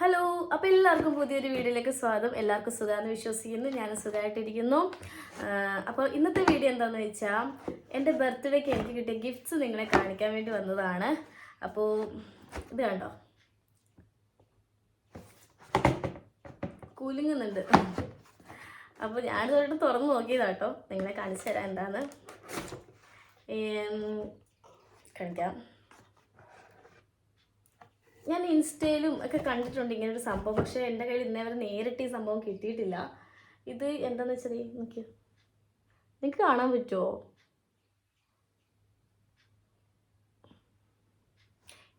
Hello അപ്പോൾ എല്ലാവർക്കും പുതിയൊരു വീഡിയോയിലേക്ക് സ്വാഗതം. എല്ലാവർക്കും സുഖമാണെന്ന് വിശ്വസിക്കുന്നു. ഞാൻ സുഖമായിട്ടിരിക്കുന്നു അപ്പോൾ ഇന്നത്തെ വീഡിയോ എന്താണെന്ന് വെച്ചാൽ എന്റെ ബർത്ത്ഡേക്ക് എനിക്ക് കിട്ടിയ ഗിഫ്റ്റ്സ് നിങ്ങളെ കാണിക്കാൻ വേണ്ടി വന്നതാണ്. അപ്പോൾ ഇത് കണ്ടോ? കൂലിങ്ങുന്നുണ്ട്. അപ്പോൾ ഞാൻ തൊട്ട് തുറന്ന് നോക്കിയതാട്ടോ നിങ്ങളെ കാണിച്ചു തരാം എന്താണ് കാണിക്കാം. ഞാൻ ഇൻസ്റ്റയിലും ഒക്കെ കണ്ടിട്ടുണ്ട് ഇങ്ങനെ ഒരു സംഭവം. പക്ഷേ എന്റെ കയ്യിൽ ഇന്നേ വരെ നേരിട്ട് ഈ സംഭവം കിട്ടിയിട്ടില്ല. ഇത് എന്താന്ന് വെച്ചാൽ നോക്കിയോ നിങ്ങൾക്ക് കാണാൻ പറ്റുമോ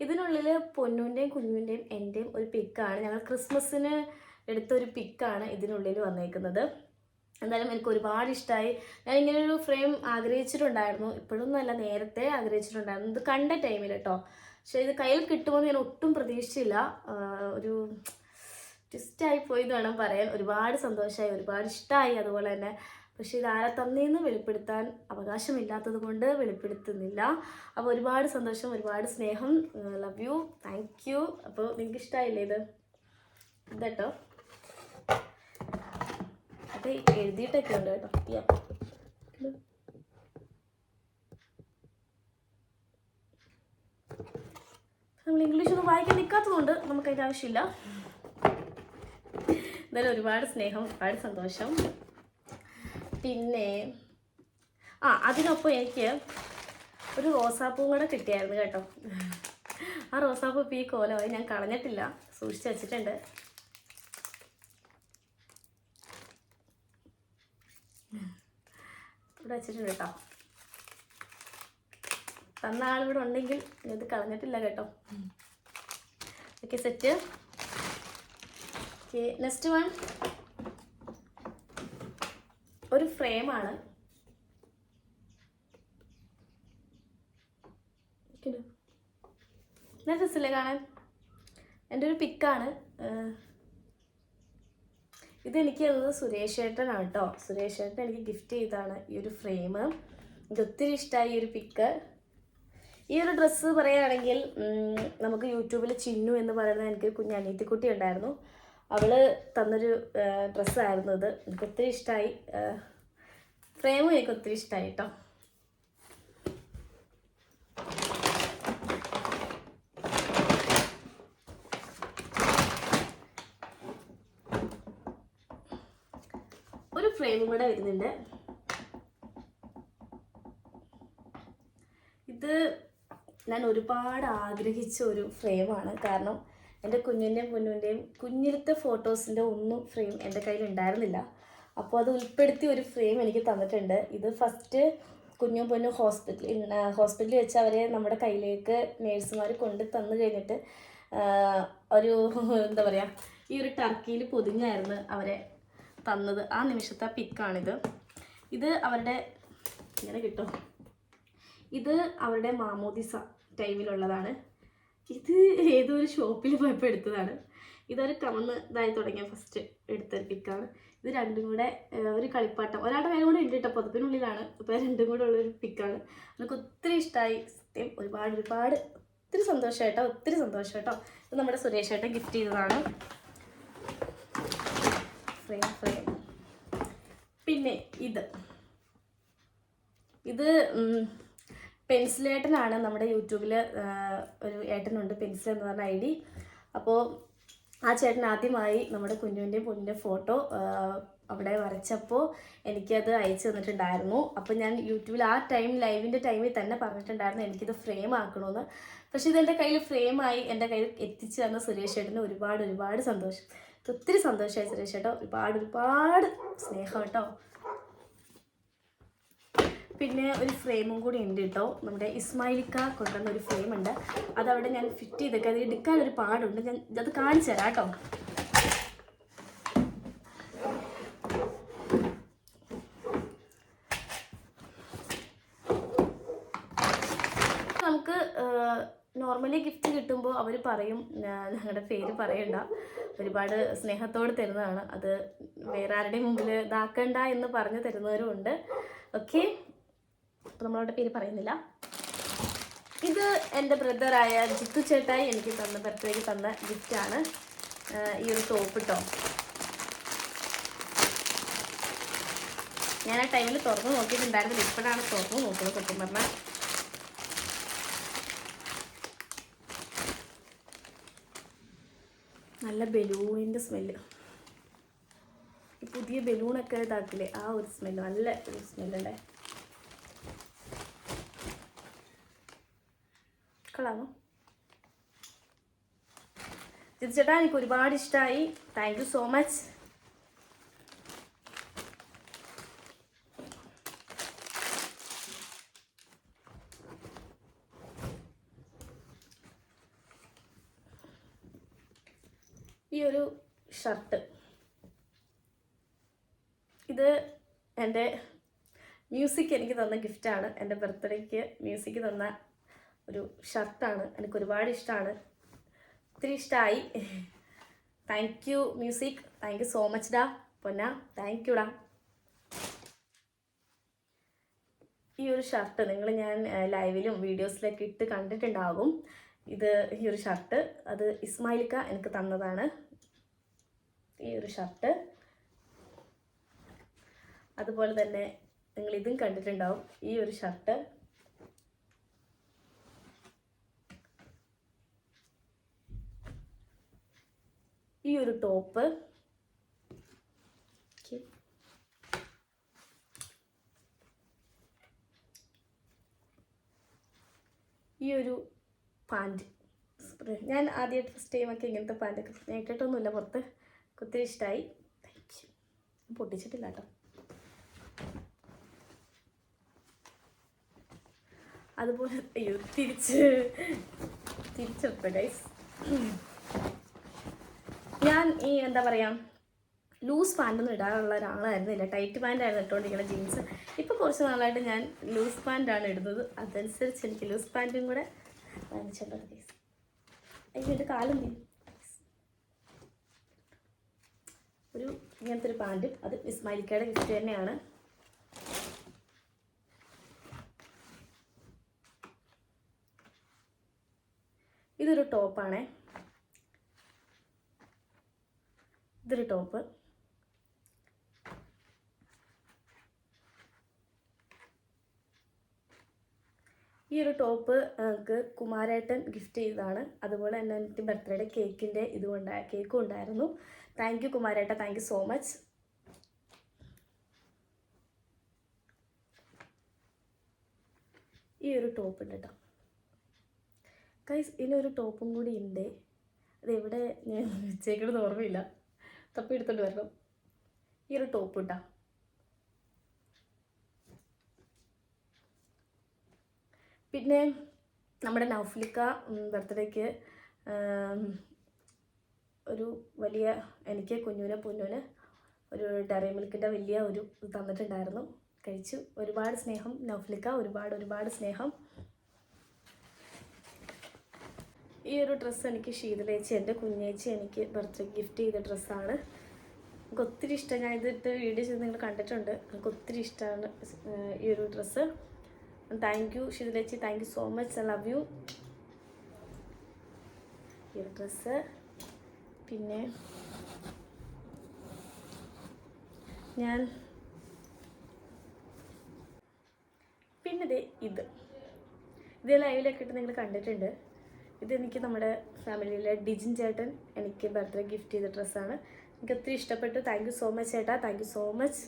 ഇതിനുള്ളിൽ പൊന്നുവിന്റെയും കുഞ്ഞുവിന്റെയും എന്റെയും ഒരു പിക്കാണ്. ഞങ്ങൾ ക്രിസ്മസിന് എടുത്ത ഒരു പിക്കാണ് ഇതിനുള്ളിൽ വന്നേക്കുന്നത്. എന്തായാലും എനിക്ക് ഒരുപാട് ഇഷ്ടമായി ഞാൻ ഇങ്ങനെ ഒരു ഫ്രെയിം ആഗ്രഹിച്ചിട്ടുണ്ടായിരുന്നു. ഇപ്പോഴൊന്നും അല്ല നേരത്തെ ആഗ്രഹിച്ചിട്ടുണ്ടായിരുന്നു. ഇത് കണ്ട ടൈമിൽ കേട്ടോ പക്ഷെ ഇത് കയ്യിൽ കിട്ടുമെന്ന് ഞാൻ ഒട്ടും പ്രതീക്ഷിച്ചില്ല. ഒരു ട്വിസ്റ്റായി പോയി എന്ന് വേണം പറയാൻ. ഒരുപാട് സന്തോഷമായി ഒരുപാട് ഇഷ്ടമായി അതുപോലെ തന്നെ. പക്ഷേ ഇത് ആരെ തന്നെയെന്ന് വെളിപ്പെടുത്താൻ അവകാശമില്ലാത്തത് കൊണ്ട് വെളിപ്പെടുത്തുന്നില്ല. അപ്പോൾ ഒരുപാട് സന്തോഷം ഒരുപാട് സ്നേഹം. ലവ് യു താങ്ക് യു അപ്പോൾ നിങ്ങൾക്ക് ഇഷ്ടമായില്ലേ ഇത്? ഇതട്ടോ. അത് എഴുതിയിട്ടൊക്കെ ഉണ്ട് കേട്ടോ Yeah. ഇത്. നമ്മൾ ഇംഗ്ലീഷ് ഒന്നും വായിക്കാൻ നിൽക്കാത്തതുകൊണ്ട് നമുക്ക് അതിന്റെ ആവശ്യമില്ല. എന്തായാലും ഒരുപാട് സ്നേഹം ഒരുപാട് സന്തോഷം. പിന്നെ ആ അതിനൊപ്പം എനിക്ക് ഒരു റോസാപ്പൂവും കൂടെ കിട്ടിയായിരുന്നു കേട്ടോ. ആ റോസാപ്പൂ ഇപ്പോൾ ഈ കോലമായി ഞാൻ കളഞ്ഞിട്ടില്ല സൂക്ഷിച്ച് വെച്ചിട്ടുണ്ട്. ഇവിടെ വെച്ചിട്ടുണ്ട് കേട്ടോ. തന്ന ആളിവിടെ ഉണ്ടെങ്കിൽ ഇത് കളഞ്ഞിട്ടില്ല കേട്ടോ. Okay set okay next one ഒരു ഫ്രെയിമാണ്. ഞാൻ രസമില്ലേ കാണാൻ? എന്റെ ഒരു പിക്കാണ് ഇതെനിക്ക് തന്നത് സുരേഷ് ഏട്ടനാണ് കേട്ടോ. സുരേഷ് ഏട്ടൻ എനിക്ക് ഗിഫ്റ്റ് ചെയ്തതാണ് ഈ ഒരു ഫ്രെയിം എനിക്ക് ഒത്തിരി ഇഷ്ടമായി ഈ ഒരു പിക്ക് ഈ ഒരു ഡ്രസ്സ് പറയുകയാണെങ്കിൽ നമുക്ക് യൂട്യൂബിൽ ചിന്നു എന്ന് പറയുന്ന എനിക്ക് കുഞ്ഞ് അനീത്തിക്കുട്ടി ഉണ്ടായിരുന്നു. അവൾ തന്നൊരു ഡ്രസ്സായിരുന്നു ഇത് എനിക്ക് ഒത്തിരി ഇഷ്ടമായി ഫ്രെയിമും എനിക്ക് ഒത്തിരി ഇഷ്ടമായി കേട്ടോ ഒരു ഫ്രെയിമും കൂടെ വരുന്നുണ്ട്. ഇത് ഞാൻ ഒരുപാട് ആഗ്രഹിച്ച ഒരു ഫ്രെയിമാണ് കാരണം എന്റെ കുഞ്ഞിന്റെയും പൊന്നുവിന്റെയും കുഞ്ഞിലത്തെ ഫോട്ടോസിന്റെ ഒന്നും ഫ്രെയിം എന്റെ കയ്യിൽ ഉണ്ടായിരുന്നില്ല. അപ്പോൾ അത് ഉൾപ്പെടുത്തി ഒരു ഫ്രെയിം എനിക്ക് തന്നിട്ടുണ്ട്. ഇത് ഫസ്റ്റ് കുഞ്ഞും പൊന്നും ഹോസ്പിറ്റലിൽ ഹോസ്പിറ്റലിൽ വെച്ച് അവരെ നമ്മുടെ കയ്യിലേക്ക് നേഴ്സുമാർ കൊണ്ട് തന്നു കഴിഞ്ഞിട്ട് ഒരു എന്താ പറയുക ഈ ഒരു ടർക്കിയിൽ പൊതിഞ്ഞായിരുന്നു അവരെ തന്നത്. ആ നിമിഷത്തെ പിക്കാണിത് ഇത് അവരുടെ ഇങ്ങനെ കിട്ടും. ഇത് അവരുടെ മാമോദിസ ടൈമിലുള്ളതാണ്. ഇത് ഏതോ ഒരു ഷോപ്പിൽ പോയപ്പോൾ എടുത്തതാണ്. ഇതൊരു കമന്ന് ഇതായി തുടങ്ങിയ ഫസ്റ്റ് എടുത്തൊരു പിക്കാണ് ഇത് രണ്ടും കൂടെ ഒരു കളിപ്പാട്ടം. ഒരാളുടെ പേരും കൂടെ ഉണ്ട് കേട്ടോ പുതപ്പിനുള്ളിലാണ്. അപ്പോൾ രണ്ടും കൂടെ ഉള്ളൊരു പിക്കാണ് നമുക്ക് ഒത്തിരി ഇഷ്ടമായി സത്യം ഒരുപാട് ഒരുപാട് ഒത്തിരി സന്തോഷം ഒത്തിരി സന്തോഷം ഇത് നമ്മുടെ സുരേഷ് ഏട്ടൻ ഗിഫ്റ്റ് ചെയ്തതാണ്. Frame frame. പിന്നെ ഇത്. ഇത് പെൻസിൽ നമ്മുടെ യൂട്യൂബിൽ ഒരു ഏട്ടനുണ്ട് പെൻസിൽ എന്ന് പറഞ്ഞ ഐ ഡി. അപ്പോൾ ആ ചേട്ടൻ ആദ്യമായി നമ്മുടെ കുഞ്ഞുവിന്റെയും പൊന്നിന്റെ ഫോട്ടോ അവിടെ വരച്ചപ്പോൾ എനിക്കത് അയച്ചു തന്നിട്ടുണ്ടായിരുന്നു. അപ്പോൾ ഞാൻ യൂട്യൂബിൽ ആ ടൈം ലൈവിന്റെ ടൈമിൽ തന്നെ പറഞ്ഞിട്ടുണ്ടായിരുന്നു എനിക്കിത് ഫ്രെയിം ആക്കണമെന്ന് പക്ഷേ ഇതെന്റെ കയ്യിൽ ഫ്രെയിമായി എന്റെ കയ്യിൽ എത്തിച്ചു തന്ന സുരേഷ് ചേട്ടന് ഒരുപാട് ഒരുപാട് സന്തോഷം. ഒത്തിരി സന്തോഷമായി സുരേഷ് ചേട്ടോ ഒരുപാട് ഒരുപാട് സ്നേഹം കേട്ടോ. പിന്നെ ഒരു ഫ്രെയിമും കൂടി ഉണ്ട് കേട്ടോ. നമ്മുടെ ഇസ്മായിലിക്ക കൊണ്ടുവന്ന ഒരു ഫ്രെയിം ഉണ്ട്. അതവിടെ ഞാൻ ഫിറ്റ് ചെയ്തൊക്കെ അത് എടുക്കാൻ ഒരു പാടുണ്ട്. ഞാൻ അത് കാണിച്ചു തരാം കേട്ടോ. നമുക്ക് നോർമലി ഗിഫ്റ്റ് കിട്ടുമ്പോൾ അവർ പറയും "ഞാ- ഞങ്ങളുടെ പേര് പറയണ്ട. ഒരുപാട് സ്നേഹത്തോട് തരുന്നതാണ്. അത് വേറെ ആരുടെയും മുമ്പിൽ ഇതാക്കണ്ട എന്ന് പറഞ്ഞു തരുന്നവരും ഉണ്ട്. ഓക്കെ അപ്പോൾ നമ്മളവിടെ പേര് പറയുന്നില്ല. ഇത് എന്റെ ബ്രദറായ ജിത്തു ചേട്ടായി എനിക്ക് തന്ന ബർത്ത്ഡേക്ക് തന്ന ഗിഫ്റ്റാണ് ഈ ഒരു സോപ്പ് ഇട്ടോ ഞാൻ ആ ടൈമിൽ തുറന്ന് നോക്കിയിട്ടുണ്ടായിരുന്നില്ല. ഇപ്പോഴാണ് തുറന്ന് നോക്കുന്നത് സത്യം പറഞ്ഞാൽ. നല്ല ബലൂണിന്റെ സ്മെല്ല്. പുതിയ ബലൂണൊക്കെ ഇതാക്കില്ലേ? ആ ഒരു സ്മെല്ല്. നല്ല ഒരു സ്മെല്ലുണ്ടേ കളാമോ ചേട്ടാ എനിക്ക് ഒരുപാട് ഇഷ്ടമായി താങ്ക് യു സോ മച്ച് ഈ ഒരു ഷർട്ട്. ഇത് എന്റെ മ്യൂസിക് എനിക്ക് തന്ന ഗിഫ്റ്റാണ് എന്റെ ബർത്ത്ഡേക്ക് മ്യൂസിക് തന്ന ഒരു ഷർട്ടാണ്. എനിക്ക് ഒരുപാട് ഇഷ്ടമാണ് ഒത്തിരി ഇഷ്ടമായി thank you music thank you so much ഡാ. പൊന്ന താങ്ക് യു ഡാ. ഈ ഒരു ഷർട്ട് നിങ്ങൾ ഞാൻ ലൈവിലും വീഡിയോസിലൊക്കെ ഇട്ട് കണ്ടിട്ടുണ്ടാകും. ഇത് ഈ ഒരു ഷർട്ട്. അത് ഇസ്മായിലിക്ക എനിക്ക് തന്നതാണ്. ഈ ഒരു ഷർട്ട്. അതുപോലെ തന്നെ നിങ്ങൾ ഇതും കണ്ടിട്ടുണ്ടാവും. ഈ ഒരു ഷർട്ട്. ഈ ഒരു ടോപ്പ്. ഈ ഒരു പാന്റ്. ഞാൻ ആദ്യമായിട്ട് ഫസ്റ്റ് ടൈമൊക്കെ ഇങ്ങനത്തെ പാന്റൊക്കെ ഞാൻ ഇട്ടിട്ടൊന്നുമില്ല. പുറത്ത് ഒത്തിരി ഇഷ്ടമായി പൊട്ടിച്ചിട്ടില്ല കേട്ടോ. അതുപോലെ അയ്യോ തിരിച്ച് തിരിച്ചെടുത്ത ഗൈസ് ഞാൻ ഈ എന്താ പറയുക ലൂസ് പാന്റൊന്നും ഇടാനുള്ള ഒരാളായിരുന്നില്ല. ടൈറ്റ് പാന്റായിരുന്നു ഇട്ടുകൊണ്ടിരിക്കുന്ന ജീൻസ് ഇപ്പോൾ കുറച്ച് നാളായിട്ട് ഞാൻ ലൂസ് പാന്റാണ് ഇടുന്നത്. അതനുസരിച്ച് എനിക്ക് ലൂസ് പാന്റും കൂടെ വാങ്ങിച്ചിട്ടുണ്ട് പ്ലീസ് എന്റെ കാലം തീരും ഒരു ഇങ്ങനത്തെ ഒരു പാന്റും അത് ഇസ്മായിലിക്കയുടെ ഗിഫ്റ്റ് തന്നെയാണ്. ഇതൊരു ടോപ്പാണേ ഇതൊരു ടോപ്പ്. ഈ ഒരു ടോപ്പ് നമുക്ക് കുമാരേട്ടൻ ഗിഫ്റ്റ് ചെയ്തതാണ്. അതുപോലെ തന്നെ എനിക്ക് ബർത്ത്ഡേയുടെ കേക്കിന്റെ ഇതും കേക്കും ഉണ്ടായിരുന്നു. താങ്ക് യു കുമാരേട്ട. താങ്ക് യു സോ മച്ച് ഈ ഒരു ടോപ്പ് ഉണ്ട് കേട്ടോ കൈസ് ഇനി ഒരു ടോപ്പും കൂടി ഉണ്ട്. അതെവിടെ ഞാൻ വെച്ചേക്കണമെന്ന് ഓർമ്മയില്ല. തപ്പി എടുത്തോണ്ട് വരണം. ഈ ഒരു ടോപ്പ് ഇട്ടാ. പിന്നെ നമ്മുടെ നൗഫ്ലിക്ക ബർത്ത്ഡേക്ക് ഒരു വലിയ എനിക്ക് കുഞ്ഞുവിനെ പൊന്നുവിന് ഒരു ഡയറി മിൽക്കിന്റെ വലിയ ഒരു തന്നിട്ടുണ്ടായിരുന്നു. കഴിച്ചു. ഒരുപാട് സ്നേഹം നൗഫ്ലിക്ക. ഒരുപാട് ഒരുപാട് സ്നേഹം. ഈ ഒരു ഡ്രസ്സ് എനിക്ക് ശീതളേച്ചി എന്റെ കുഞ്ഞേച്ചി എനിക്ക് ബർത്ത്ഡേ ഗിഫ്റ്റ് ചെയ്ത ഡ്രസ്സാണ്. എനിക്ക് ഒത്തിരി ഇഷ്ടം. ഞാൻ ഇതിട്ട് വീഡിയോ ചെയ്ത് നിങ്ങൾ കണ്ടിട്ടുണ്ട്. എനിക്ക് ഒത്തിരി ഇഷ്ടമാണ് ഈ ഒരു dress. Thank you ശീതളേച്ചി. Thank you so much I love you ഈ ഒരു ഡ്രസ്സ്. പിന്നെ ഞാൻ പിന്നെ ഇത്. ഇത് ലൈവിലൊക്കെ ഇട്ട് നിങ്ങൾ കണ്ടിട്ടുണ്ട്. ഇതെനിക്ക് നമ്മുടെ ഫാമിലിയിലെ ഡിജിൻ ചേട്ടൻ എനിക്ക് ബർത്ത്ഡേ ഗിഫ്റ്റ് ചെയ്ത ഡ്രസ്സാണ്. എനിക്ക് ഒത്തിരി ഇഷ്ടപ്പെട്ടു. താങ്ക് സോ മച്ച് ചേട്ടാ. താങ്ക് സോ മച്ച്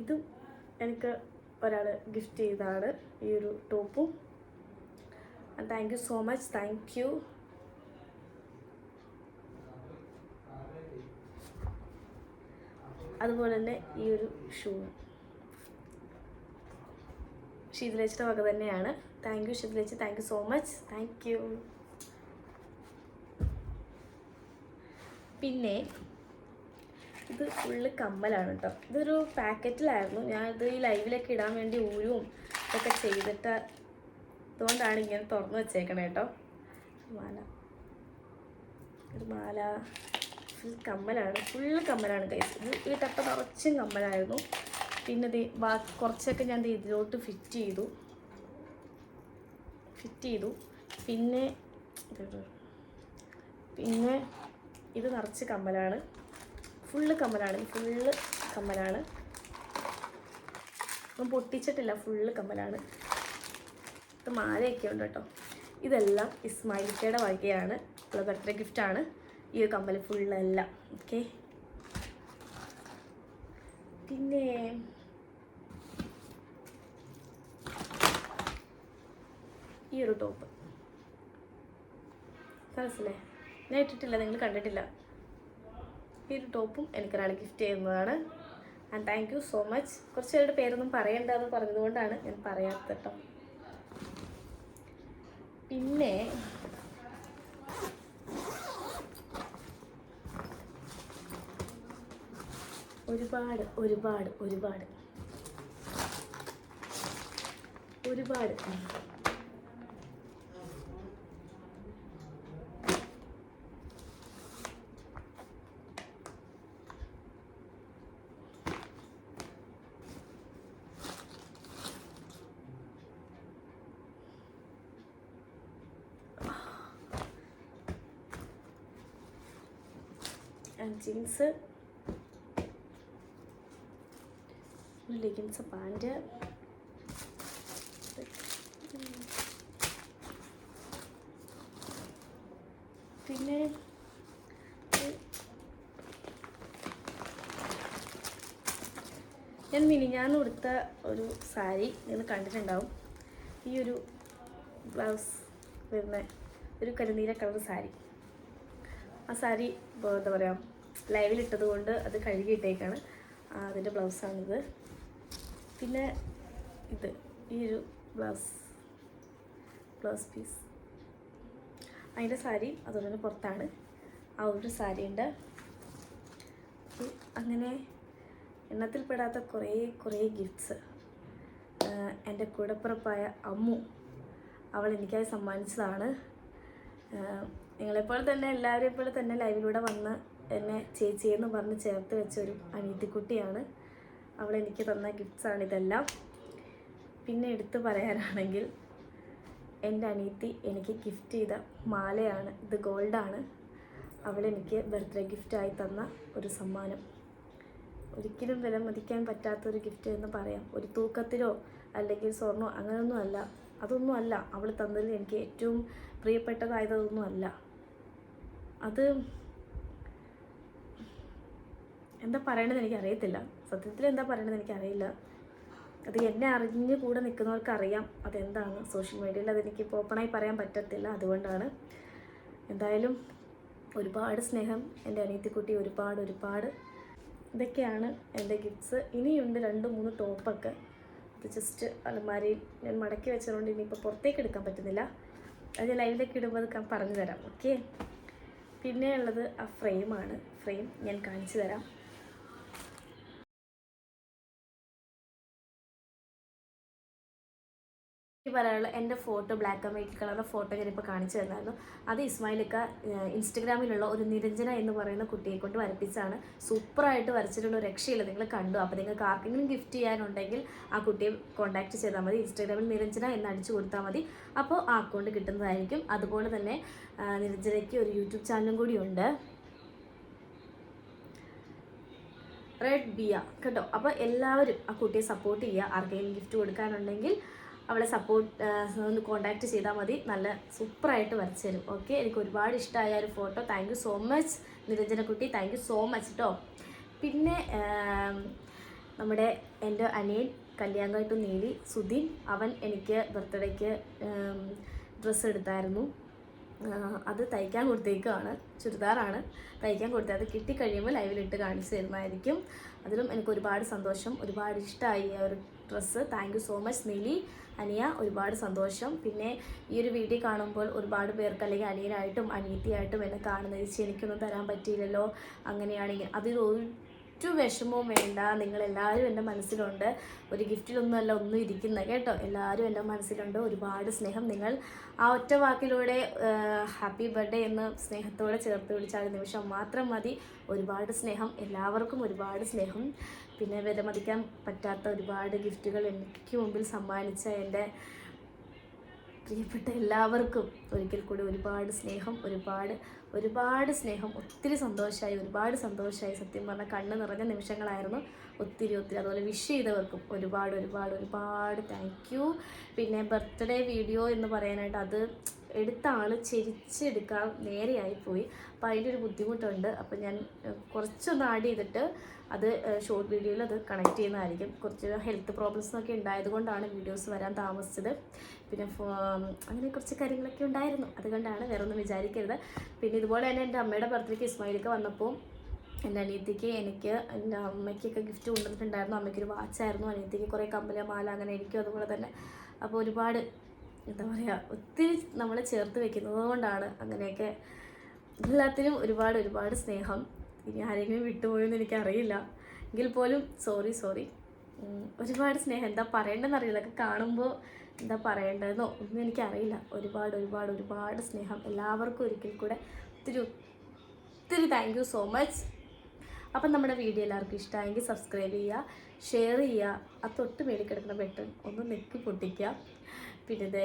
ഇതും എനിക്ക് ഒരാൾ ഗിഫ്റ്റ് ചെയ്തതാണ് ഈ ഒരു ടോപ്പും. Thank you so much thank you അതുപോലെ തന്നെ ഈ ഒരു ഷൂ ശീതലേച്ചിയുടെ വക തന്നെയാണ്. Thank you ശീതലേച്ചി thank you so much thank you പിന്നെ ഇത് ഫുള്ള് കമ്മലാണ് കേട്ടോ ഇതൊരു പാക്കറ്റിലായിരുന്നു. ഞാൻ ഇത് ഈ ലൈവിലൊക്കെ ഇടാൻ വേണ്ടി ഊരും ഇതൊക്കെ ചെയ്തിട്ട് അതുകൊണ്ടാണ് ഇങ്ങനെ തുറന്നു വെച്ചേക്കണേ കേട്ടോ മാല. ഒരു മാല. കമ്മലാണ്. ഫുൾ കമ്മലാണ് കൈസ് ഇത് ഈ തട്ട നിറച്ചും കമ്മലായിരുന്നു. പിന്നെ ദേ ബാക്കി കുറച്ചൊക്കെ ഞാൻ ഇതിലോട്ട് ഫിറ്റ് ചെയ്തു. ഫിറ്റ് ചെയ്തു. പിന്നെ ഇത് പിന്നെ ഇത് നിറച്ച് കമ്മലാണ്. ഫുള്ള് കമ്മലാണ്. ഫുള്ള് കമ്മലാണ്. ഒന്നും പൊട്ടിച്ചിട്ടില്ല. ഫുള്ള് കമ്മലാണ്. ഇത് മാലയൊക്കെ ഉണ്ട് കേട്ടോ. ഇതെല്ലാം ഇസ്മായിലിക്കയുടെ വകയാണ്. ഉള്ള ബർത്ത്ഡേ ഗിഫ്റ്റാണ് ഈ ഒരു കമ്മൽ ഫുള്ളെല്ലാം ഓക്കെ പിന്നെ ഈ ഒരു ടോപ്പ് മനസ്സിലേ ഞാൻ ഇട്ടിട്ടില്ല നിങ്ങൾ കണ്ടിട്ടില്ല. ഈ ഒരു ടോപ്പും എനിക്കൊരാൾ ഗിഫ്റ്റ് ചെയ്യുന്നതാണ്. And thank you so much കുറച്ച് പേരുടെ പേരൊന്നും പറയണ്ടെന്ന് പറഞ്ഞതുകൊണ്ടാണ് ഞാൻ പറയാത്തട്ടോ പിന്നെ ഒരുപാട് ഒരുപാട് ഒരുപാട് ഒരുപാട് ജീൻസ് ലെഗിൻസ് പാന്റ് പിന്നെ ഞാൻ മിനിഞ്ഞാന്ന് കൊടുത്ത ഒരു സാരി നിങ്ങൾ കണ്ടിട്ടുണ്ടാവും. ഈ ഒരു ബ്ലൗസ് വരുന്ന ഒരു കരിനീല കളർ സാരി. ആ സാരി എന്താ പറയുക ലൈവിലിട്ടത് കൊണ്ട് അത് കഴുകിയിട്ടേക്കാണ്. അതിന്റെ ബ്ലൗസാണിത്. പിന്നെ ഇത് ഈ ഒരു ബ്ലൗസ് ബ്ലൗസ് പീസ് അതിന്റെ സാരി അതുപോലെ തന്നെ പുറത്താണ്. ആ ഒരു സാരി ഉണ്ട് അങ്ങനെ എണ്ണത്തിൽപ്പെടാത്ത കുറേ കുറേ ഗിഫ്റ്റ്സ് എന്റെ കൂടപ്പുറപ്പായ അമ്മു അവൾ എനിക്കായി സമ്മാനിച്ചതാണ്. നിങ്ങളെപ്പോലെ തന്നെ എല്ലാവരെയും പോലെ തന്നെ ലൈവിലൂടെ വന്ന് എന്നെ ചേച്ചി എന്ന് പറഞ്ഞ് ചേർത്ത് വെച്ച ഒരു അനീതിക്കുട്ടിയാണ് അവൾ എനിക്ക് തന്ന ഗിഫ്റ്റ്സാണ് ഇതെല്ലാം. പിന്നെ എടുത്തു പറയാനാണെങ്കിൽ എന്റെ അനിയത്തി എനിക്ക് ഗിഫ്റ്റ് ചെയ്ത മാലയാണ് ഇത് ഗോൾഡാണ്. അവൾ എനിക്ക് ബർത്ത്ഡേ ഗിഫ്റ്റായി തന്ന ഒരു സമ്മാനം. ഒരിക്കലും വില മതിക്കാൻ പറ്റാത്തൊരു ഗിഫ്റ്റ് എന്ന് പറയാം. ഒരു തൂക്കത്തിലോ അല്ലെങ്കിൽ സ്വർണോ അങ്ങനെയൊന്നും അല്ല. അതൊന്നും അല്ല. അവൾ തന്നതിൽ എനിക്ക് ഏറ്റവും പ്രിയപ്പെട്ടതായതൊന്നും അല്ല. അത് എന്താ പറയണമെന്ന് എനിക്കറിയത്തില്ല. സത്യത്തിൽ എന്താ പറയണത് എനിക്കറിയില്ല. അത് എന്നെ അറിഞ്ഞ് കൂടെ നിൽക്കുന്നവർക്ക് അറിയാം അതെന്താണ്. സോഷ്യൽ മീഡിയയിൽ അതെനിക്ക് ഇപ്പോൾ ഓപ്പണായി പറയാൻ പറ്റത്തില്ല. അതുകൊണ്ടാണ്. എന്തായാലും ഒരുപാട് സ്നേഹം എന്റെ അനിയത്തിക്കുട്ടി ഒരുപാട് ഒരുപാട് ഇതൊക്കെയാണ് എന്റെ ഗിഫ്റ്റ്സ് ഇനിയുണ്ട് രണ്ട് മൂന്ന് ടോപ്പൊക്കെ ഇത് ജസ്റ്റ് അലമാരയിൽ ഞാൻ മടക്കി വെച്ചതുകൊണ്ട് ഇനിയിപ്പോൾ പുറത്തേക്ക് എടുക്കാൻ പറ്റുന്നില്ല. അത് ഞാൻ ലൈവിലേക്ക് ഇടുമ്പോൾ അത് പറഞ്ഞു തരാം ഓക്കെ പിന്നെ ഉള്ളത് ആ ഫ്രെയിമാണ് ഫ്രെയിം ഞാൻ കാണിച്ചു തരാം പറയാനുള്ള എന്റെ ഫോട്ടോ ബ്ലാക്ക് ആൻഡ് വൈറ്റ് കളറിലെ ഫോട്ടോ ഞാനിപ്പോൾ കാണിച്ചു തന്നായിരുന്നു. അത് ഇസ്മായിലൊക്കെ ഇൻസ്റ്റഗ്രാമിലുള്ള ഒരു നിരഞ്ജന എന്ന് പറയുന്ന കുട്ടിയെ കൊണ്ട് വരപ്പിച്ചാണ് സൂപ്പറായിട്ട് വരച്ചിട്ടുള്ള രക്ഷയില്ല. നിങ്ങൾ കണ്ടു. അപ്പോൾ നിങ്ങൾക്ക് ആർക്കെങ്കിലും ഗിഫ്റ്റ് ചെയ്യാനുണ്ടെങ്കിൽ ആ കുട്ടിയെ കോൺടാക്ട് ചെയ്താൽ മതി. ഇൻസ്റ്റഗ്രാമിൽ നിരഞ്ജന എന്ന് അടിച്ചു കൊടുത്താൽ മതി. അപ്പോൾ ആ അക്കൗണ്ട് കിട്ടുന്നതായിരിക്കും. അതുപോലെ തന്നെ നിരഞ്ജനയ്ക്ക് ഒരു യൂട്യൂബ് ചാനലും കൂടിയുണ്ട് റെഡ് ബിയ. കേട്ടോ? അപ്പോൾ എല്ലാവരും ആ കുട്ടിയെ സപ്പോർട്ട് ചെയ്യുക. ആർക്കെങ്കിലും ഗിഫ്റ്റ് കൊടുക്കാനുണ്ടെങ്കിൽ അവളെ സപ്പോർട്ട് ഒന്ന് കോൺടാക്ട് ചെയ്താൽ മതി. നല്ല സൂപ്പറായിട്ട് വരച്ചു തരും. ഓക്കെ എനിക്ക് ഒരുപാട് ഇഷ്ടമായ ഒരു ഫോട്ടോ താങ്ക് സോ മച്ച് നിരഞ്ജനക്കുട്ടി താങ്ക് യു സോ മച്ച് കേട്ടോ പിന്നെ നമ്മുടെ എന്റെ അനിയൻ കല്യാണമായിട്ട് നേടി. സുധീൻ അവൻ എനിക്ക് ബർത്ത്ഡേക്ക് ഡ്രസ്സ് എടുത്തായിരുന്നു. അത് തയ്ക്കാൻ കൊടുത്തേക്കാണ് ചുരിദാറാണ് തയ്ക്കാൻ കൊടുത്തത്. അത് കിട്ടിക്കഴിയുമ്പോൾ ലൈവിലിട്ട് കാണിച്ചു തരുന്നതായിരിക്കും അതിലും എനിക്ക് ഒരുപാട് സന്തോഷം ഒരുപാട് ഇഷ്ടമായി ഒരു dress. Thank you so much Neeli അനിയ ഒരുപാട് സന്തോഷം. പിന്നെ ഈ ഒരു വീഡിയോ കാണുമ്പോൾ ഒരുപാട് പേർക്ക് അല്ലെങ്കിൽ അനിയനായിട്ടും അനിയത്തിയായിട്ടും എന്നെ കാണുന്ന ചേച്ചി എനിക്കൊന്നും തരാൻ പറ്റിയില്ലല്ലോ. അങ്ങനെയാണെങ്കിൽ അതിൽ ഒരു ഒറ്റ വിഷമവും വേണ്ട. നിങ്ങളെല്ലാവരും എന്റെ മനസ്സിലുണ്ട്. ഒരു ഗിഫ്റ്റിലൊന്നുമല്ല ഒന്നും ഇരിക്കുന്ന കേട്ടോ? എല്ലാവരും എന്റെ മനസ്സിലുണ്ട്. ഒരുപാട് സ്നേഹം. നിങ്ങൾ ആ ഒറ്റ വാക്കിലൂടെ ഹാപ്പി ബർത്ത്ഡേ എന്ന് സ്നേഹത്തോടെ ചേർത്ത് വിളിച്ചാൽ ഒരു നിമിഷം മാത്രം മതി. ഒരുപാട് സ്നേഹം. എല്ലാവർക്കും ഒരുപാട് സ്നേഹം. പിന്നെ വിലമതിക്കാൻ പറ്റാത്ത ഒരുപാട് ഗിഫ്റ്റുകൾ എനിക്ക് മുമ്പിൽ സമ്മാനിച്ച എന്റെ പ്രിയപ്പെട്ട എല്ലാവർക്കും ഒരിക്കൽ കൂടി ഒരുപാട് സ്നേഹം ഒരുപാട് ഒരുപാട് സ്നേഹം ഒത്തിരി സന്തോഷമായി ഒരുപാട് സന്തോഷമായി സത്യം പറഞ്ഞാൽ കണ്ണ് നിറഞ്ഞ നിമിഷങ്ങളായിരുന്നു. ഒത്തിരി ഒത്തിരി അതുപോലെ വിഷ് ചെയ്തവർക്കും ഒരുപാട് ഒരുപാട് ഒരുപാട് താങ്ക് യു പിന്നെ ബർത്ത്ഡേ വീഡിയോ എന്ന് പറയാനായിട്ട് അത് എടുത്ത ആൾ നേരെയായി പോയി അപ്പോൾ അതിന്റെ ഒരു ബുദ്ധിമുട്ടുണ്ട്. അപ്പോൾ ഞാൻ കുറച്ചൊന്ന് ആഡ് ചെയ്തിട്ട് അത് ഷോർട്ട് വീഡിയോയിൽ അത് കണക്ട് ചെയ്യുന്നതായിരിക്കും. കുറച്ച് ഹെൽത്ത് പ്രോബ്ലംസ് ഒക്കെ ഉണ്ടായതുകൊണ്ടാണ് വീഡിയോസ് വരാൻ താമസിച്ചത്. പിന്നെ അങ്ങനെ കുറച്ച് കാര്യങ്ങളൊക്കെ ഉണ്ടായിരുന്നു. അതുകൊണ്ടാണ് വേറെ ഒന്നും വിചാരിക്കരുത്. പിന്നെ ഇതുപോലെ തന്നെ എന്റെ അമ്മയുടെ ബർത്ത്ഡേക്ക് ഇസ്മായിലൊക്കെ വന്നപ്പോൾ എന്റെ അനിയത്തിക്ക് എനിക്ക് എന്റെ അമ്മയ്ക്കൊക്കെ ഗിഫ്റ്റ് കൊണ്ടുവന്നിട്ടുണ്ടായിരുന്നു. അമ്മയ്ക്കൊരു വാച്ചായിരുന്നു അനിയത്തിക്ക് കുറേ കമ്പല മാല അങ്ങനെ എനിക്കും അതുപോലെ തന്നെ. അപ്പോൾ ഒരുപാട് എന്താ പറയുക ഒത്തിരി നമ്മൾ ചേർത്ത് വെക്കുന്നത് കൊണ്ടാണ് അങ്ങനെയൊക്കെ എല്ലാത്തിനും ഒരുപാട് ഒരുപാട് സ്നേഹം. ഇനി ആരെങ്കിലും വിട്ടുപോയെന്ന് എനിക്കറിയില്ല. എങ്കിൽ പോലും സോറി സോറി ഒരുപാട് സ്നേഹം. എന്താ പറയേണ്ടതെന്ന് അറിയില്ല. അതൊക്കെ കാണുമ്പോൾ എന്താ പറയേണ്ടതെന്നോ ഒന്നും എനിക്കറിയില്ല. ഒരുപാട് ഒരുപാട് ഒരുപാട് സ്നേഹം. എല്ലാവർക്കും ഒരിക്കൽ കൂടെ ഒത്തിരി ഒത്തിരി താങ്ക് യു സോ മച്ച് അപ്പം നമ്മുടെ വീഡിയോ എല്ലാവർക്കും ഇഷ്ടമായെങ്കിൽ സബ്സ്ക്രൈബ് ചെയ്യുക ഷെയർ ചെയ്യുക. ആ തൊട്ട് മേളിൽ കിടക്കുന്ന ബട്ടൺ ഒന്ന് നെക്ക് പൊട്ടിക്കുക. പിന്നെ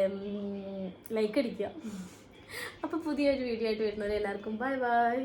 ലൈക്ക് അടിക്കുക. അപ്പോൾ പുതിയൊരു വീഡിയോ ആയിട്ട് വരുന്നവരെ എല്ലാവർക്കും ബൈ ബൈ